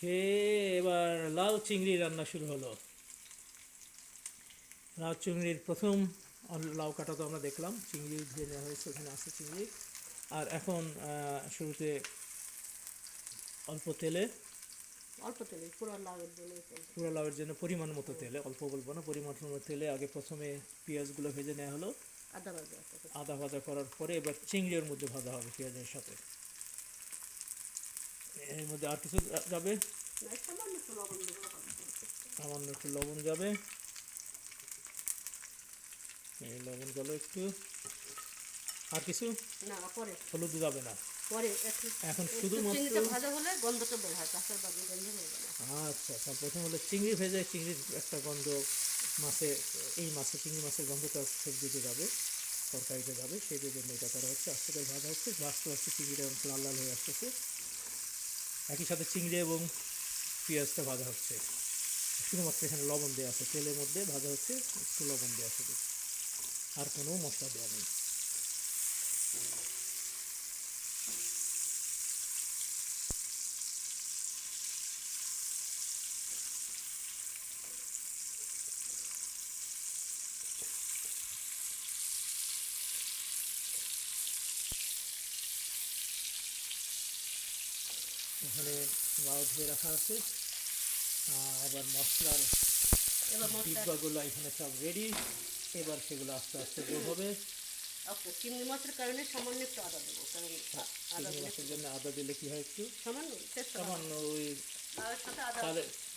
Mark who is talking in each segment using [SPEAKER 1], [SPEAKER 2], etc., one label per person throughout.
[SPEAKER 1] কে এবার লাউ চিংড়ি রান্না শুরু হলো? লাউ চিংড়ির প্রথম লাউ কাটা তো আমরা দেখলাম। চিংড়ি ধুয়ে নেওয়া হয়েছে ওখানে আছে চিংড়ি। আর এখন শুরুতে অল্প তেলে
[SPEAKER 2] অল্প তেলে পুরো লাউয়ের জন্য তেল।
[SPEAKER 1] পুরো লাউয়ের জন্য পরিমাণ মতো তেলে অল্প বলব না পরিমাণ মতো তেলে। আগে প্রথমে পেঁয়াজগুলো ভেজে নেওয়া হলো।
[SPEAKER 2] আদা ভাজা
[SPEAKER 1] আদা ভাজা করার পরে এবার চিংড়ির মধ্যে ভাজা হবে পেঁয়াজের সাথে। এর মধ্যে আর কিছু যাবে?
[SPEAKER 2] সামান্য একটু লবণ
[SPEAKER 1] যাবে। এই লবণ গেল একটু। আর কিছু?
[SPEAKER 2] না পরে।
[SPEAKER 1] হলুদ যাবে না।
[SPEAKER 2] পরে
[SPEAKER 1] এখন শুধুমাত্র
[SPEAKER 2] ভাজা হলে গন্ধটা বের হয় চাষের বাড়ি গন্ধ হয়ে। গেল
[SPEAKER 1] আচ্ছা আচ্ছা। প্রথম হলো চিংড়ি ভেজে চিংড়ির একটা গন্ধ মাছে এই মাছে চিংড়ি মাছের গন্ধটা সবজিতে যাবে তরকারিতে যাবে সেই জন্য এটা করা হচ্ছে। আস্তে করে ভাজা হচ্ছে ভাজতে ভাজতে চিংড়িটা লাল লাল হয়ে আসতেছে। একই সাথে চিংড়ি এবং পেঁয়াজটা ভাজা হচ্ছে। শুধুমাত্র এখানে লবণ দেওয়া আছে। তেলের মধ্যে ভাজা হচ্ছে, একটু লবণ দেওয়া শুধু আর কোনো মশলা দেওয়া নেই। এখানে লাউ ধুয়ে রাখা আছে। আহ, এবার মশলার ডিব্বাগুলো এখানে সব রেডি এবার সেগুলো আস্তে আস্তে যোগ হবে।
[SPEAKER 2] ওকে চিংড়ি মাছের কারণে সামান্য একটু আদা দেবো কারণ
[SPEAKER 1] চিংড়ি মাছের জন্য আদা দিলে কি হয় একটু?
[SPEAKER 2] সামান্য
[SPEAKER 1] সামান্য। ওই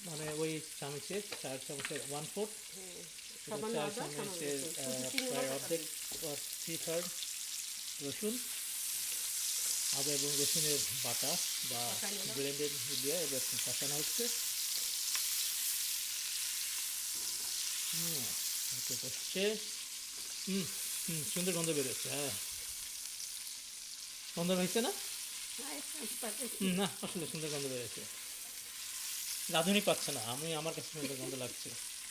[SPEAKER 1] মানে ওই চামচের চার চামচের ওয়ান ফোর্থ চার চামচের প্রায় অর্ধেক থ্রি থার্ড রসুন। আদা এবং রসুনের বাটা বা? ব্লেন্ডেড দিয়ে এবার কষানো হচ্ছে। হুম হুম সুন্দর গন্ধ বেরোচ্ছে হ্যাঁ। গন্ধ হয়েছে না? না আসলে সুন্দর গন্ধ বেরোচ্ছে। রাঁধুনি পাচ্ছে না আমি আমার কাছে সুন্দর গন্ধ লাগছে।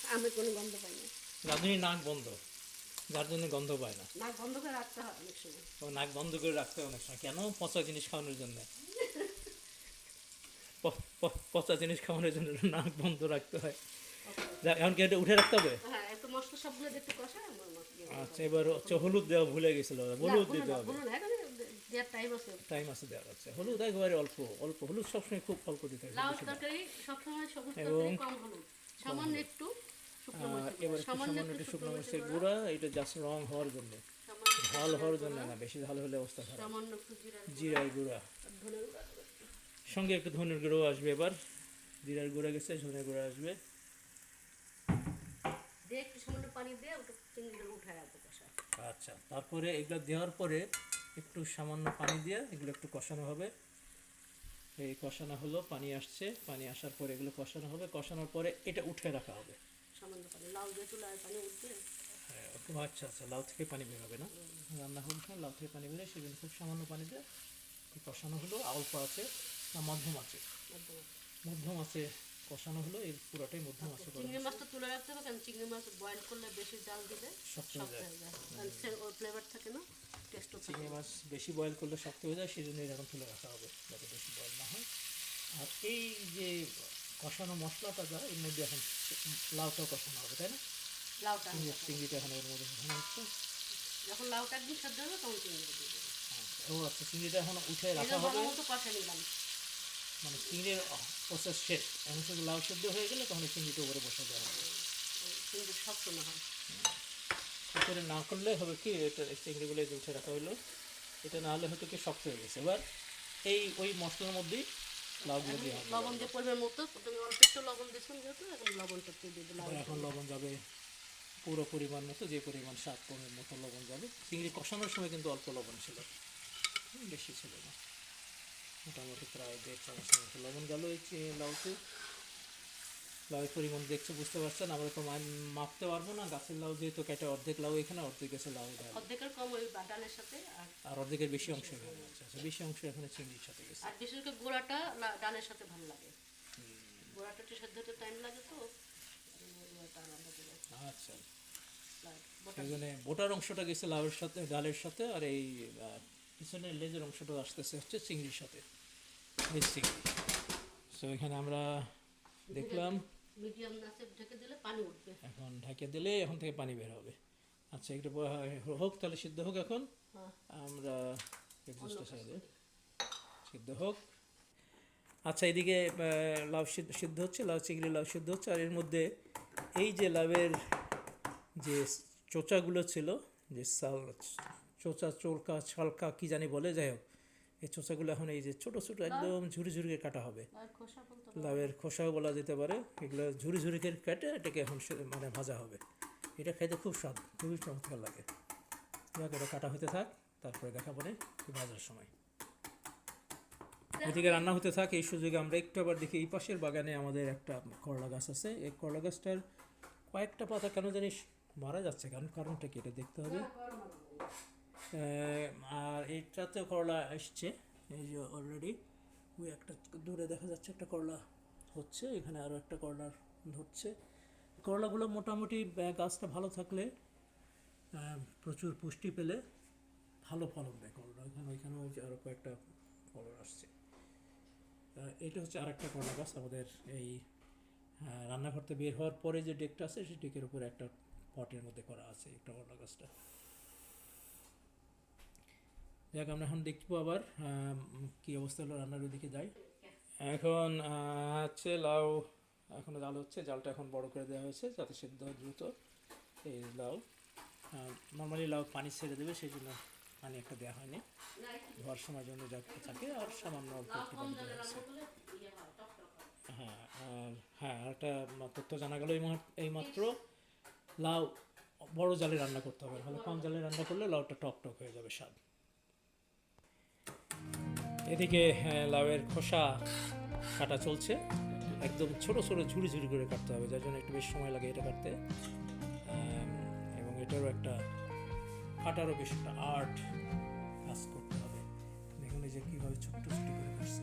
[SPEAKER 2] আমি কোনো গন্ধ পাই না।
[SPEAKER 1] রাঁধুনি নাক বন্ধ। যার জন্য গন্ধ পায় না।
[SPEAKER 2] না বন্ধ করে রাখতে হয় অনেক সময়।
[SPEAKER 1] তো নাক বন্ধ করে রাখতে হয় অনেক সময়। কেন পচা জিনিস খাওয়ানোর জন্য? পচা জিনিস খাওয়ানোর জন্য নাক বন্ধ রাখতে হয়। এখন কি এটা উঠে রাখতে হবে?
[SPEAKER 2] হ্যাঁ মশলা
[SPEAKER 1] আচ্ছা এবার হচ্ছে হলুদ দেওয়া ভুলে গেছিল হলুদ দিতে হবে।
[SPEAKER 2] টাইম আছে।
[SPEAKER 1] টাইম আছে দেওয়া যাচ্ছে হলুদ একেবারে অল্প অল্প। হলুদ সবসময় খুব অল্প দিতে হবে এবং-
[SPEAKER 2] সামান্য একটু
[SPEAKER 1] এবার একটু
[SPEAKER 2] সামান্য একটু
[SPEAKER 1] শুকনো মরিচের গুঁড়া। এটা জাস্ট রং হওয়ার জন্য। ঝাল হওয়ার জন্য না বেশি ঝাল হলে অবস্থা খারাপ। জিরার গুঁড়া। সঙ্গে একটু ধনের গুঁড়ো আসবে এবার। জিরার গুঁড়া গেছে ধনের গুঁড়া আসবে। আচ্ছা তারপরে এগুলো দেওয়ার পরে একটু সামান্য পানি দিয়ে এগুলো একটু কষানো হবে। এই কষানো হলো পানি আসছে। পানি আসার পরে এগুলো কষানো হবে। কষানোর পরে এটা উঠে রাখা হবে।
[SPEAKER 2] সামান্য পানি লাউ দিয়ে চুলায় পানি উঠবে
[SPEAKER 1] হ্যাঁ খুব আচ্ছা আচ্ছা লাউ থেকে পানি বেরোবে না? রান্না হলে সময় লাউ থেকে পানি বেরোয় সেজন্য খুব সামান্য পানি দিয়ে কষানো হলো অল্প আছে না মধ্যম আছে? মধ্যম আছে। কষানো হলো এই পুরোটাই মধ্যম আছে করা
[SPEAKER 2] চিংড়ি মাছটা তুলে রাখতে হবে কারণ চিংড়ি মাছ বয়েল করলে বেশি জাল দিলে
[SPEAKER 1] শক্ত হয়ে যায়।
[SPEAKER 2] ওর ফ্লেভার থাকে না টেস্টও
[SPEAKER 1] চিংড়ি মাছ বেশি বয়েল করলে শক্ত হয়ে যায় সেই জন্য এরকম তুলে রাখা হবে যাতে বেশি বয়েল না হয়। আর এই যে কষানো মশলাটা যা এর মধ্যে এখন লাউটাও কষানো হবে তাই না?
[SPEAKER 2] লাউটা
[SPEAKER 1] চিংড়িটা এখন এর মধ্যে হচ্ছে
[SPEAKER 2] যখন লাউটা সেদ্ধ হবে তখন চিংড়িটা দিয়ে দেবো।
[SPEAKER 1] ও আচ্ছা চিংড়িটা এখন উঠে রাখা হবে।
[SPEAKER 2] কষা নিলাম।
[SPEAKER 1] মানে চিংড়ির প্রসেস শেষ। এখন শুধু লাউ সেদ্ধ হয়ে গেলে তখন চিংড়িটা উপরে বসে দেওয়া হবে।
[SPEAKER 2] চিংড়ি শক্ত না হয়।
[SPEAKER 1] না করলে হবে কি এটা চিংড়িগুলো উঠে রাখা হলো এটা না হলে হয়তো কি শক্ত হয়ে গেছে। এবার এই ওই মশলার মধ্যেই লাউগুলো দিয়ে
[SPEAKER 2] লবণ দিয়ে পরিমাণ মতো প্রথমে অল্প একটু লবণ দিয়েছেন যেহেতু এখন লবণটা দিয়ে
[SPEAKER 1] এখন লবণ যাবে পুরো পরিমাণ মতো যে পরিমাণ স্বাদ কমের মতো লবণ যাবে। চিংড়ি কষানোর সময় কিন্তু অল্প লবণ ছিল। বেশি ছিল না। মোটামুটি প্রায় দেড় চামচের মতো লবণ গেল এই লাউতে। লাউয়ের পরিমাণ দেখছে বুঝতে পারছেন আমরা তো মাপতে পারব না গাছের লাউ যেহেতু কেটে অর্ধেক লাউ এখানে অর্ধেক গেছে লাউ
[SPEAKER 2] অর্ধেকের কম ওই ডালের সাথে আর
[SPEAKER 1] অর্ধেকের বেশি অংশ আছে। আচ্ছা বেশি অংশ এখানে চিংড়ির সাথে গেছে।
[SPEAKER 2] আর বিশেষ করে গোড়াটা ডালের সাথে ভালো লাগে। গোড়াটা একটু সেদ্ধ হতে টাইম লাগে তো
[SPEAKER 1] আচ্ছা। সেই জন্য বোটার অংশটা গেছে লাউয়ের সাথে ডালের সাথে আর এই পিছনের লেজের অংশটা আসতেছে হচ্ছে চিংড়ির সাথে। চিংড়ি। সো এখানে আমরা দেখলাম
[SPEAKER 2] মিডিয়াম নাচে ঢেকে দিলে পানি উঠবে।
[SPEAKER 1] এখন ঢাকে দিলে এখন থেকে পানি বের হবে। আচ্ছা একটু হোক তাহলে সিদ্ধ হোক এখন।
[SPEAKER 2] হ্যাঁ।
[SPEAKER 1] আমরা সিদ্ধ হোক। আচ্ছা এদিকে লাউ সিদ্ধ সিদ্ধ হচ্ছে লাউ চিংড়ি লাউ সিদ্ধ হচ্ছে আর এর মধ্যে এই যে লাউয়ের যে চোচাগুলো ছিল যে সাল চোচা চোলকা ছালকা কি জানি বলে যাই হোক। এই চোচাগুলো এখন এই যে ছোট ছোট একদম ঝুড়ি ঝুড়ি কাটা হবে। লাউয়ের খোসাও বলা যেতে পারে। এগুলো ঝুড়ি করে কেটে এটাকে এখন মানে ভাজা হবে। এটা খাইতে খুব স্বাদ খুবই চমৎকার লাগে। যাক এটা কাটা হতে থাক তারপরে দেখা না ভাজার সময়। এদিকে রান্না হতে থাক এই সুযোগে আমরা একটু আবার দেখি এই পাশের বাগানে আমাদের একটা করলা গাছ আছে। এই করলা গাছটার কয়েকটা পাতা কেন জানিস মারা যাচ্ছে কারণ কারণটা কি এটা দেখতে হবে? আর এইটাতে করলা এসছে। এই যে অলরেডি ওই একটা দূরে দেখা যাচ্ছে একটা করলা হচ্ছে এখানে আরও একটা করলা ধরছে। করলাগুলো মোটামুটি গাছটা ভালো থাকলে প্রচুর পুষ্টি পেলে ভালো ফলন দেয় করলা। এখানে ওইখানে ওই আরও কয়েকটা ফলন আসছে। এটা হচ্ছে আরেকটা করলা গাছ আমাদের এই আহ, রান্নাঘর থেকে বের হওয়ার পরে যে ডেকটা আছে সেই ডেকের উপরে একটা পটের মধ্যে করা আছে একটা করলা গাছটা। যাক, আমরা এখন দেখব আবার কি অবস্থা হলো রান্নার ওদিকে যাই। এখন হচ্ছে লাউ এখন জাল হচ্ছে, জালটা এখন বড় করে দেওয়া হয়েছে যাতে সেদ্ধ দ্রুত। এই লাউ নর্মালি লাউ পানি ছেড়ে দেবে, সেই জন্য পানি একটা দেওয়া হয়নি। ধোয়ার সময় জন্য যা থাকে, আর সামান্য অল্প একটু
[SPEAKER 2] হয়,
[SPEAKER 1] আর হ্যাঁ একটা তথ্য জানা গেল এই মাত্র লাউ বড় জালে রান্না করতে হবে ভালো কম জালে রান্না করলে লাউটা টক টক হয়ে যাবে স্বাদ। এদিকে হ্যাঁ, লাউয়ের খোসা কাটা চলছে। একদম ছোট ছোট ঝুড়ি ঝুড়ি করে কাটতে হবে যার জন্য একটু বেশ সময় লাগে এটা কাটতে। এবং এটারও একটা কাটারও বেশ একটা আর্ট কাজ করতে হবে। দেখুন এই যে কীভাবে ছোট্ট ছোট করে কাটছে।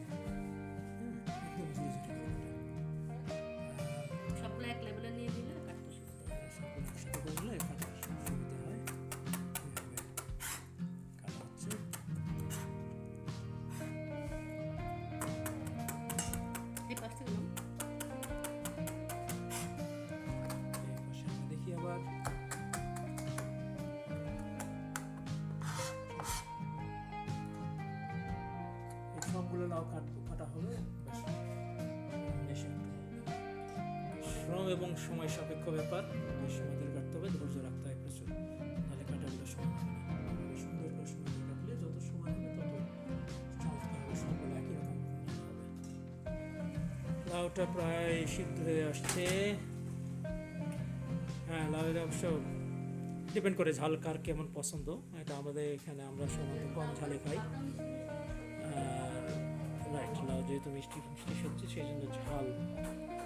[SPEAKER 1] এবং সময় সাপেক্ষ ব্যাপার। বেশ সময় ধরে কাটতে হবে, ধৈর্য রাখতে হয় প্রচুর। নাহলে কাটাগুলো সময় হবে না। সুন্দর করে সময় কাটলে যত সময় হবে তত চমৎকার হবে একই রকম হবে। লাউটা প্রায় সিদ্ধ হয়ে আসছে। হ্যাঁ লাউয়ের অবশ্য ডিপেন্ড করে ঝাল কার কেমন পছন্দ। এটা আমাদের এখানে আমরা সাধারণত কম ঝালে খাই। রাইট লাউ যেহেতু মিষ্টি সবজি সেই জন্য ঝাল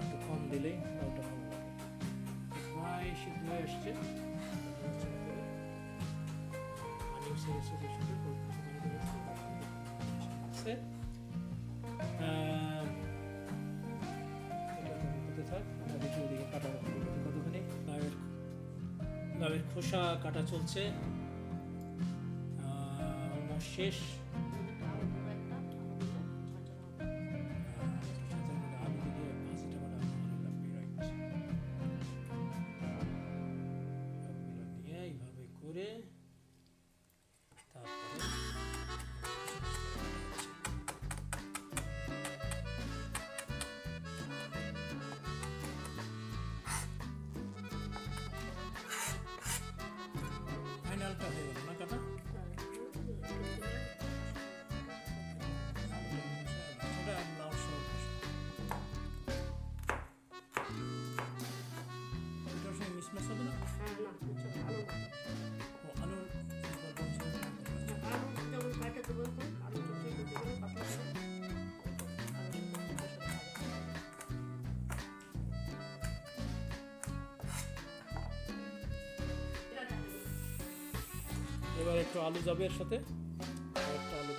[SPEAKER 1] একটু কম দিলেই লাউটা ভালো লাগে প্রায় সিদ্ধ হয়ে আসছে। পানিও ছেড়েছে বেশ সুন্দর এবার একটু আলু যাবে এর সাথে। একটা আলু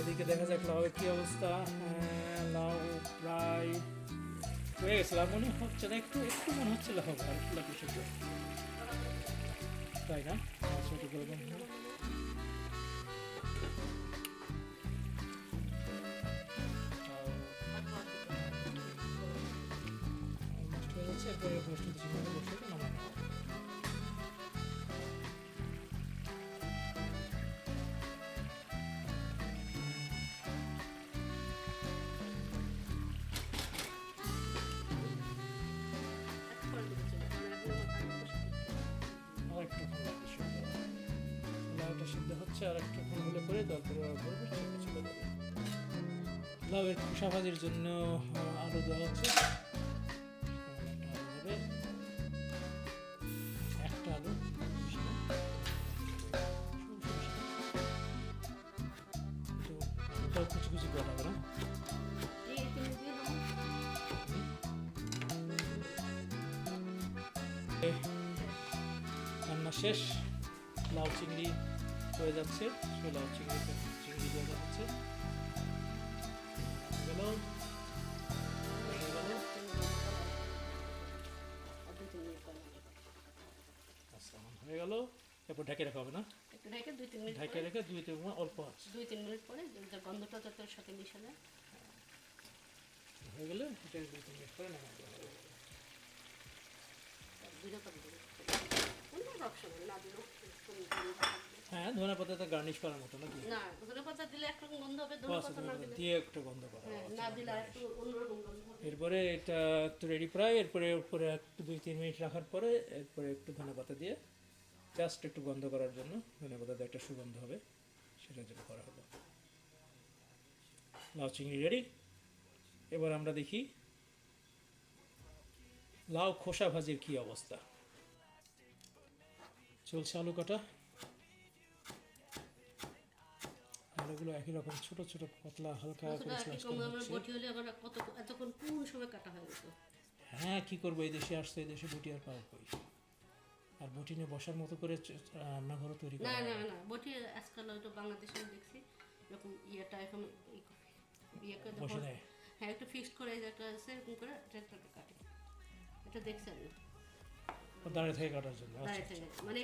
[SPEAKER 1] এদিকে দেখা যাক লাউয়ের কি অবস্থা। হ্যাঁ, লাউ প্রায় হয়ে গেছে লাউ মনে হচ্ছে না একটু একটু মনে হচ্ছিল হবে আর সেটা তাই না? আচ্ছা এটা হয়ে এরপরে বসতে চিকেনটা বসে নামানো লাগবে লাউটা সিদ্ধ হচ্ছে আর একটুক্ষণ হলে পরে তারপরে চলে যাবে জন্য আলু দেওয়া হচ্ছে। চিংড়ি হয়ে যাচ্ছে সেই লাউ চিংড়ি চিংড়ি হয়ে যাচ্ছে। গেল। হয়ে গেল। এরপর ঢেকে রাখা হবে না?
[SPEAKER 2] একটু ঢেকে দুই তিন মিনিট
[SPEAKER 1] ঢেকে রেখে দুই তিন মিনিট অল্প আছে।
[SPEAKER 2] দুই তিন মিনিট পরে গন্ধটা যাতে ওর সাথে মিশে যায়
[SPEAKER 1] হয়ে গেলে এটা দুই তিন মিনিট পরে নামাতে হবে।
[SPEAKER 2] দুটো করে দেবে। অন্য অপশন না দিলেও তুমি দিলে থাকবে।
[SPEAKER 1] হ্যাঁ ধনে পাতাটা গার্নিশ করার মতো নাকি?
[SPEAKER 2] না ধনে পাতা দিলে একরকম গন্ধ হবে ধনে পাতা না দিলে
[SPEAKER 1] দিয়ে একটা গন্ধ করা
[SPEAKER 2] হ্যাঁ, না দিলে একটু অন্যরকম গন্ধ হবে।
[SPEAKER 1] এরপরে এটা তো রেডি প্রায় এরপরে উপরে একটু দুই তিন মিনিট রাখার পরে এরপরে একটু ধনে পাতা দিয়ে জাস্ট একটু গন্ধ করার জন্য ধনে পাতা দিয়ে একটা সুগন্ধ হবে সেটার জন্য করা হলো। লাউ চিংড়ি রেডি এবার আমরা দেখি লাউ খোসা ভাজির কি অবস্থা? চলছে আলু কাটা। আলুগুলো একই রকম ছোট ছোট পাতলা হালকা
[SPEAKER 2] এতক্ষণ কোন সময় কাটা হয়ে যেত
[SPEAKER 1] হ্যাঁ কি করব এই দেশে আসছে এই দেশে বটি আর পাওয়া কই? আর বটি নিয়ে বসার মতো করে রান্নাঘরও তৈরি
[SPEAKER 2] না না না। বটি আজকাল হয়তো বাংলাদেশে দেখছি এরকম ইয়েটা এখন ইয়ে করে হ্যাঁ একটু ফিক্সড করে একটা আছে এরকম করে এটা কাটে। এটা দেখছি আমি।
[SPEAKER 1] দাঁড়িয়ে থেকে কাটার জন্য আচ্ছা
[SPEAKER 2] থেকে মানে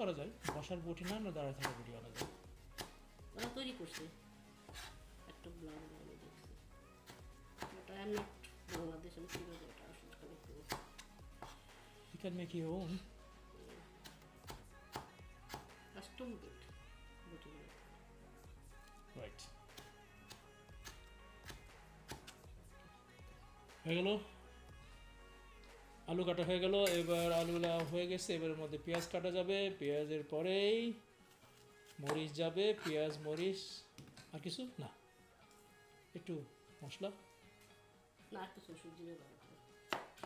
[SPEAKER 1] করা যায় বসার বটি না না দাঁড়িয়ে থাকা বটি আনা যায়
[SPEAKER 2] ওরা তৈরি করছে। একটা ব্লগ আমি দেখছি ওটা আই এম নট বাংলাদেশ আমি কীভাবে এটা আসলে কানেক্ট করব
[SPEAKER 1] You can make your own.
[SPEAKER 2] Custom gate বটিগুলো
[SPEAKER 1] Right. হয়ে গেল? আলু কাটা হয়ে গেল এবার আলুগুলা হয়ে গেছে এবারের মধ্যে পেঁয়াজ কাটা যাবে পেঁয়াজের পরেই মরিচ যাবে পেঁয়াজ মরিচ আর কিছু? না একটু মশলা?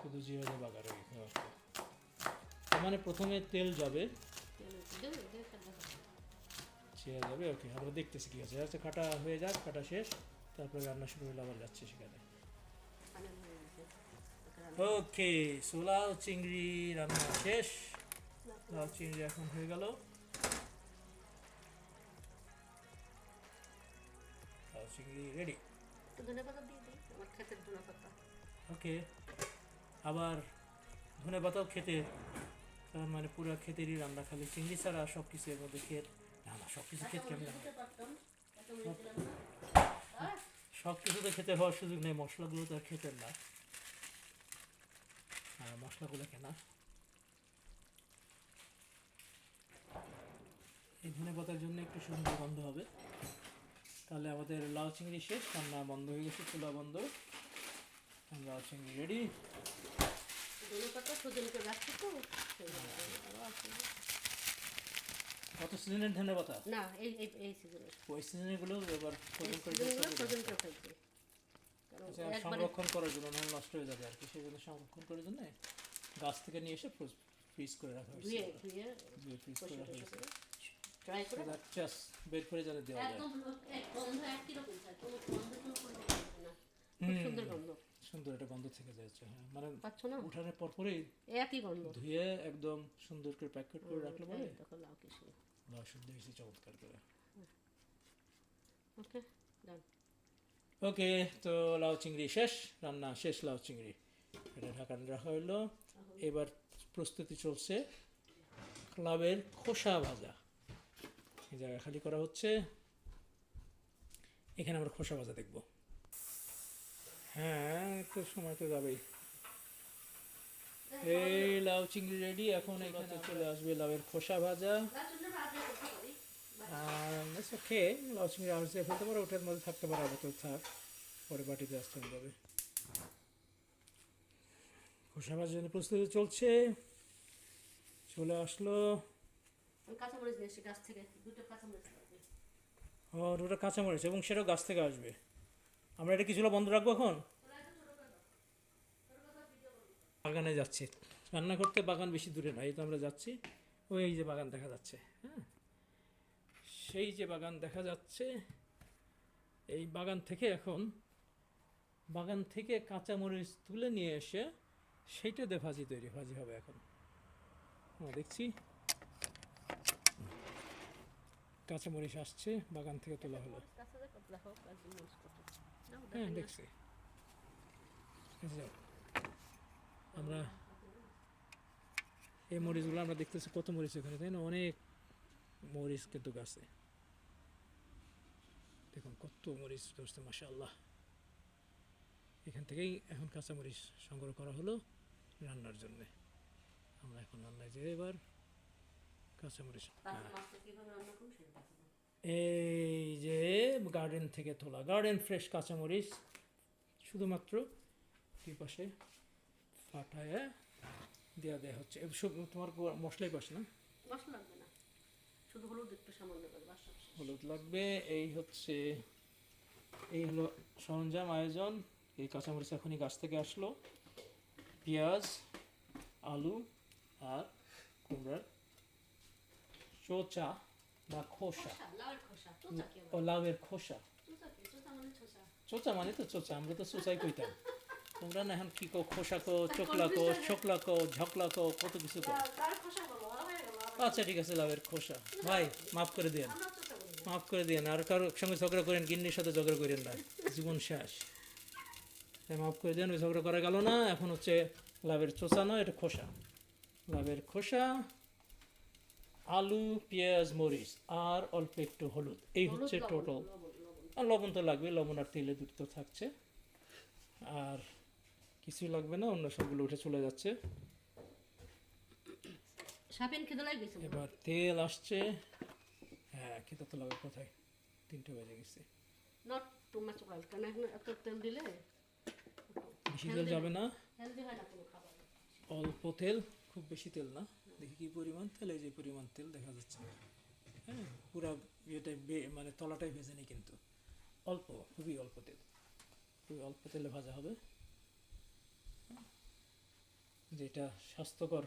[SPEAKER 1] শুধু জিরা দিয়ে বাগার তার মানে প্রথমে তেল যাবে। যাবে ওকে আমরা দেখতেছি কি আছে। আচ্ছা কাটা হয়ে যাক কাটা শেষ তারপরে রান্না শুরু হলে আবার যাচ্ছে সেখানে।
[SPEAKER 2] ওকে রান্না
[SPEAKER 1] ওকে সোলাও চিংড়ি রান্না শেষ। লাউ চিংড়ি এখন হয়ে গেল। লাউ চিংড়ি রেডি ওকে আবার ধনে পাতাও খেতে তার মানে পুরো ক্ষেতেরই রান্না খালি চিংড়ি ছাড়া সব কিছু এর মধ্যে ক্ষেত না না সব কিছু ক্ষেত কেমন
[SPEAKER 2] রান্না?
[SPEAKER 1] সব কিছু তো খেতে হওয়ার সুযোগ নেই মশলাগুলো তো আর খেতে না। মশলাগুলো কেনা। এই ধনে পাতার জন্য একটু সুন্দর গন্ধ হবে। তাহলে আমাদের লাউ চিংড়ি শেষ রান্না বন্ধ হয়ে গেছে চুলা বন্ধ। লাউ চিংড়ি রেডি। কত সিজনের ধনে পাতা?
[SPEAKER 2] না এই এই সিজনের
[SPEAKER 1] ওই সিজনেরগুলো এবার করে সংরক্ষণ করার জন্য নষ্ট হয়ে যাবে আর কি সেই জন্য সংরক্ষণ করার জন্য গাছ থেকে নিয়ে এসে ফ্রিজ করে রাখা হয়েছে। ফ্রিজ করে রাখা হয়েছে।
[SPEAKER 2] ট্রাই করে
[SPEAKER 1] জাস্ট বের করে যাতে দেওয়া যায়।
[SPEAKER 2] একদম গন্ধ একই রকম থাকে কোনো সুন্দর গন্ধ।
[SPEAKER 1] সুন্দর একটা গন্ধ থেকে যাচ্ছে হ্যাঁ। মানে উঠানোর পর পরেই
[SPEAKER 2] একই গন্ধ।
[SPEAKER 1] ধুয়ে একদম সুন্দর করে প্যাকেট করে রাখলে পরে
[SPEAKER 2] এই লাউ কিছু
[SPEAKER 1] লাউ শুদ্ধ হয়েছে চমৎকার করে।
[SPEAKER 2] ওকে ডান
[SPEAKER 1] ওকে তো লাউ চিংড়ি শেষ রান্না শেষ লাউ চিংড়ি এটা ঢাকান রাখা হইল। এবার প্রস্তুতি চলছে লাভের খোসা ভাজা। এই জায়গা খালি করা হচ্ছে। এখানে আমরা খোসা ভাজা দেখব। হ্যাঁ একটু সময় তো যাবেই। এই লাউ চিংড়ি রেডি এখন এখানে চলে আসবে লাউয়ের খোসা ভাজা। আর ওকে লাউ চিংড়ি আলু দিয়ে ফেলতে পারো ওটার মধ্যে থাকতে পারে আপাতত থাক পরে বাটিতে আসতে যাবে খোসা ভাজার জন্য প্রস্তুতি চলছে চলে আসলো।
[SPEAKER 2] দুটো কাঁচামরিচ
[SPEAKER 1] ও ওটা কাঁচামরিচ এবং সেটাও গাছ থেকে আসবে। আমরা এটা কিছুটা বন্ধ রাখব এখন? বাগানে যাচ্ছি। রান্না করতে বাগান বেশি দূরে নয় এই তো আমরা যাচ্ছি ওই যে বাগান দেখা যাচ্ছে হ্যাঁ? সেই যে বাগান দেখা যাচ্ছে, এই বাগান থেকে এখন, বাগান থেকে কাঁচামরিচ তুলে নিয়ে এসে সেইটা দিয়ে ভাজি তৈরি, ভাজি হবে এখন। হ্যাঁ দেখছি। কাঁচামরিচ আসছে, বাগান থেকে তোলা হলো। হ্যাঁ দেখছি। আমরা এই মরিচগুলো আমরা দেখতেছি কত মরিচ এখানে, তাই না? অনেক মরিচ কিন্তু গাছে। দেখুন কত মরিচ ধরছে মাশাআল্লাহ। এখান থেকেই এখন কাঁচা মরিচ সংগ্রহ করা হলো রান্নার জন্যে। আমরা এখন রান্নায় যেয়ে এবার। কাঁচা মরিচ
[SPEAKER 2] তারপর মাছটা কীভাবে রান্না করুন সেটা দেখাবো।
[SPEAKER 1] এই যে গার্ডেন থেকে তোলা গার্ডেন ফ্রেশ কাঁচামরিচ শুধুমাত্র দুই পাশে ফাটায় দেওয়া দেওয়া হচ্ছে। তোমার মশলাই পাস না?
[SPEAKER 2] মশলা না শুধু হলুদ একটু সামান্য করে বাসা
[SPEAKER 1] হলুদ লাগবে এই হচ্ছে এই হলো সরঞ্জাম আয়োজন। এই কাঁচামরিচ এখনই গাছ থেকে আসলো। পেঁয়াজ আলু আর কুমড়ার চোচা বা খোসা। ও লাউয়ের খোসা।
[SPEAKER 2] চোচা মানে চোচা।
[SPEAKER 1] চোচা মানে তো চোচা আমরা তো চোচাই কইতাম। তোমরা না এখন কি কো খোসা কো চোকলা কো ছোকলা কো ঝকলা কো কত কিছু কো আচ্ছা ঠিক আছে লাভের খোসা। ভাই মাফ করে
[SPEAKER 2] বলি
[SPEAKER 1] মাফ করে দেন আর কারোর সঙ্গে ঝগড়া করেন গিন্নির সাথে ঝগড়া করেন না। জীবন শেষ। মাফ করে দেন ওই ঝগড়া করা গেল না। এখন হচ্ছে লাভের চোচা নয় এটা খোসা। লাভের খোসা আলু পেঁয়াজ মরিচ আর অল্প একটু হলুদ। এই হচ্ছে টোটাল আর লবণ তো লাগবে লবণ আর তেলে দুটো তো থাকছে। আর কিছুই লাগবে না অন্য সবগুলো উঠে চলে যাচ্ছে।
[SPEAKER 2] সাপেন খেতে
[SPEAKER 1] এবার তেল আসছে। হ্যাঁ খেতে তো লাগবে কোথায়? তিনটে বেজে গেছে।
[SPEAKER 2] নট টু মাছ অয়েল এখন এত তেল দিলে
[SPEAKER 1] বেশি তেল যাবে না।
[SPEAKER 2] কোনো
[SPEAKER 1] অল্প তেল খুব বেশি তেল না। দেখি কি পরিমাণ তেল এই যে পরিমাণ তেল দেখা যাচ্ছে। হ্যাঁ পুরা ইয়েটা বে- মানে তলাটাই ভেজে নেই কিন্তু। অল্প খুবই অল্প তেল। খুবই অল্প তেলে ভাজা হবে। হ্যাঁ, যেটা স্বাস্থ্যকর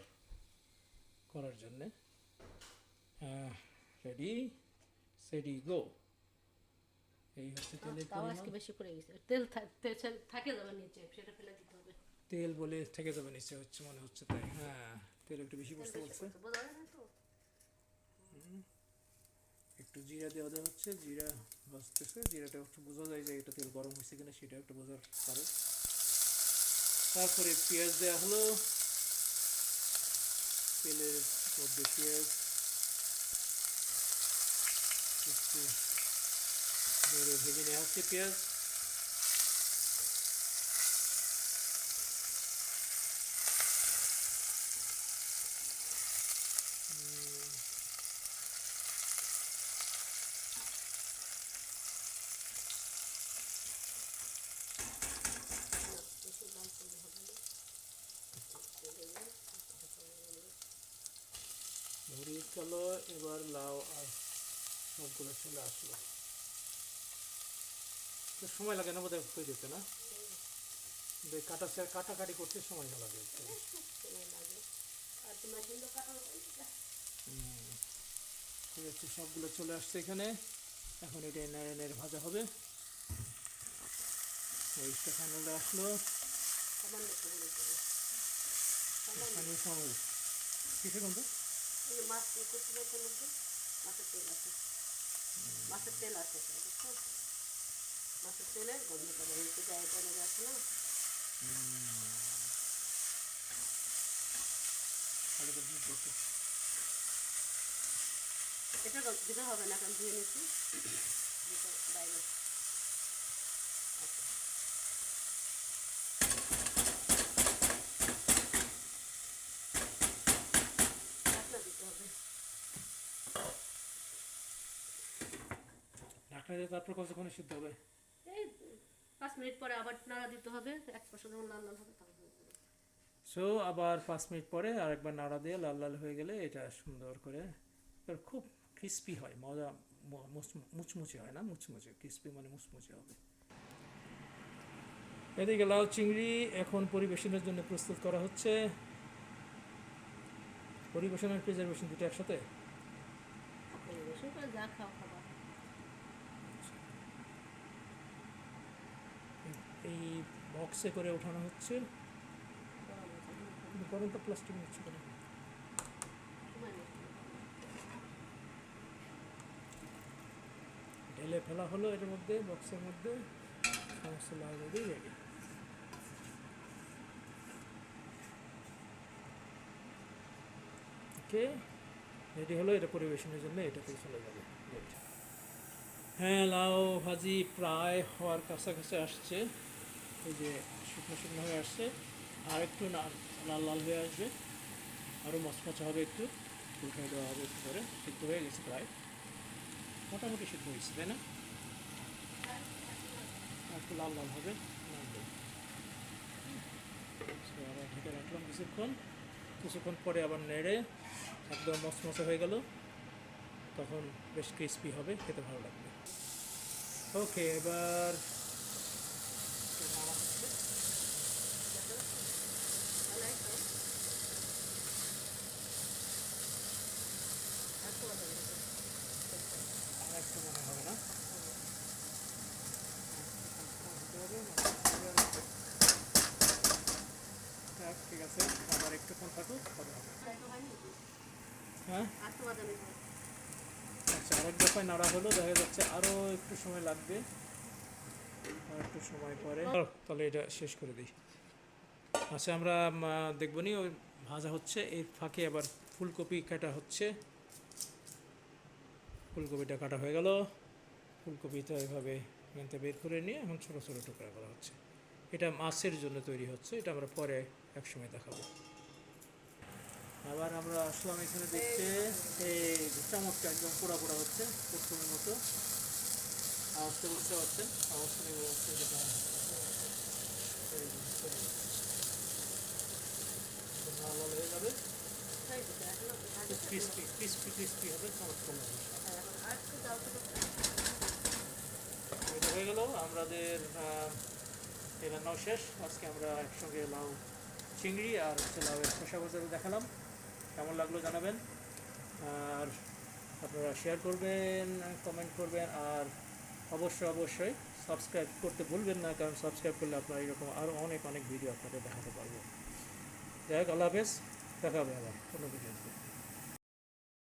[SPEAKER 1] করার জন্যে। রেডি সেডি গো এই হচ্ছে তেলের
[SPEAKER 2] আজকে বেশি পড়ে গেছে। তেল থাকে যাবে নিচে সেটা ফেলে দিতে হবে।
[SPEAKER 1] তেল বলে থেকে যাবে নিশ্চয় হচ্ছে মনে হচ্ছে তাই। হ্যাঁ তেল একটু বেশি বসতে বলছে। একটু জিরা দেওয়া দেওয়া হচ্ছে জিরা বাজতেছে জিরাটা একটু বোঝা যায় যে এটা তেল গরম হয়েছে কিনা সেটা একটু বোঝার পারে। তারপরে পেঁয়াজ দেওয়া হলো। তেলের মধ্যে পেঁয়াজ একটু নেড়ে ভেজে নেওয়া হচ্ছে পেঁয়াজ গেল এবার লাউ আর সবগুলো চলে আসলো। সময় লাগে না, বোধহয় হয়ে যেতে না? কাটা কাটাকাটি করতে সময় না লাগে। ঠিক আছে সবগুলো চলে আসছে এখানে। এখন এটা নেড়ে নেড়ে ভাজা হবে। আসলো।
[SPEAKER 2] সামান্য
[SPEAKER 1] সময়। কিসে বন্ধু
[SPEAKER 2] মাছ করতে পারতে মধ্যে মাছের তেল আছে। মাছের তেল আছে মাছের তেলের গন্ধটা বের হচ্ছে তেলে আছে না। এটা দিতে হবে না কারণ ধুয়ে নিচ্ছি বাইরে আচ্ছা। ঢাকনা দিতে হবে
[SPEAKER 1] তারপর কতক্ষণ সিদ্ধ হবে?
[SPEAKER 2] এই পাঁচ মিনিট পরে আবার নাড়া দিতে হবে এক পাশে যখন লাল লাল হবে তখন
[SPEAKER 1] সো আবার পাঁচ মিনিট পরে আরেকবার নাড়া দিয়ে লাল লাল হয়ে গেলে এটা সুন্দর করে খুব ক্রিস্পি হয় মজা মুচমুচে হয় না মুচমুচে ক্রিস্পি মানে মুচমুচে হবে। এদিকে লাউ চিংড়ি এখন পরিবেশনের জন্য প্রস্তুত করা হচ্ছে। পরিবেশনের প্রিজার্ভেশন দুটো একসাথে?
[SPEAKER 2] যা খাওয়া
[SPEAKER 1] এই বক্সে করে ওঠানো হচ্ছে।
[SPEAKER 2] গরম আছে,
[SPEAKER 1] কিন্তু তো প্লাস্টিক
[SPEAKER 2] করতে হবে।
[SPEAKER 1] ঢেলে ফেলা হলো এর মধ্যে বক্সের মধ্যে সমস্ত লাউ রেডি ওকে রেডি হলো এটা পরিবেশনের জন্য এটাতে চলে যাবে। হ্যাঁ লাউ ভাজি প্রায় হওয়ার কাছাকাছি আসছে। এই যে শুকনো শুকনো হয়ে আসছে, আর একটু লাল লাল হয়ে আসবে। আরও মচমচা হবে একটু উল্টে দেওয়া হবে একটু করে, সিদ্ধ হয়ে গেছে প্রায়। মোটামুটি সিদ্ধ হয়েছে, তাই না? একটু লাল লাল হবে আবার ঢেকে রাখলাম কিছুক্ষণ। কিছুক্ষণ পরে আবার নেড়ে একদম মচমচা হয়ে গেল। তখন বেশ ক্রিস্পি হবে, খেতে ভালো লাগবে। ওকে এবার একটু নাড়া হচ্ছে।
[SPEAKER 2] ভালো একদম। আর তো বাদাম দিতে হবে।
[SPEAKER 1] আর একটু মনে হবে না হতে হবে, মনে হবে। যাক, ঠিক আছে হ্যাঁ। আচ্ছা আরেক দফায় নাড়া হলো, দেখা যাচ্ছে আরও একটু সময় লাগবে। আর একটু সময় পরে। তাহলে এটা শেষ করে দিই। আচ্ছা আমরা দেখব নি, ওই ভাজা হচ্ছে এই ফাঁকে আবার ফুলকপি কাটা হচ্ছে। ফুলকপিটা কাটা হয়ে গেল। ফুলকপিটা এভাবে এখান থেকে বের করে নিয়ে এখন ছোটো ছোটো টুকরা করা হচ্ছে। এটা মাছের জন্য তৈরি হচ্ছে, এটা আমরা পরে একসময় দেখাবো। আবার আমরা আসলাম এখানে দেখতে এই চামচটা একদম পোড়া পোড়া হচ্ছে প্রথমের মতো। আওয়াজটা বুঝতে পারছেন? আওয়াজটা যেটা লাল হয়ে যাবে। ক্রিস্পি ক্রিস্পি ক্রিস্পি হবে
[SPEAKER 2] হ্যাঁ।
[SPEAKER 1] এটা হয়ে গেল আমাদের এই রান্নাও শেষ। আজকে আমরা একসঙ্গে লাউ চিংড়ি আর হচ্ছে লাউয়ের খোসা বাজারে দেখালাম। কেমন লাগল জানাবেন? আর আপনারা শেয়ার করবেন কমেন্ট করবেন, আর অবশ্যই অবশ্যই সাবস্ক্রাইব করতে ভুলবেন না, কারণ সাবস্ক্রাইব করলে আপনারা এরকম আরও অনেক অনেক ভিডিও আপনাদের দেখাতে পারব। যাই হোক, আল্লাহ হাফেজ, দেখা হবে আবার কোনো ভিডিওতে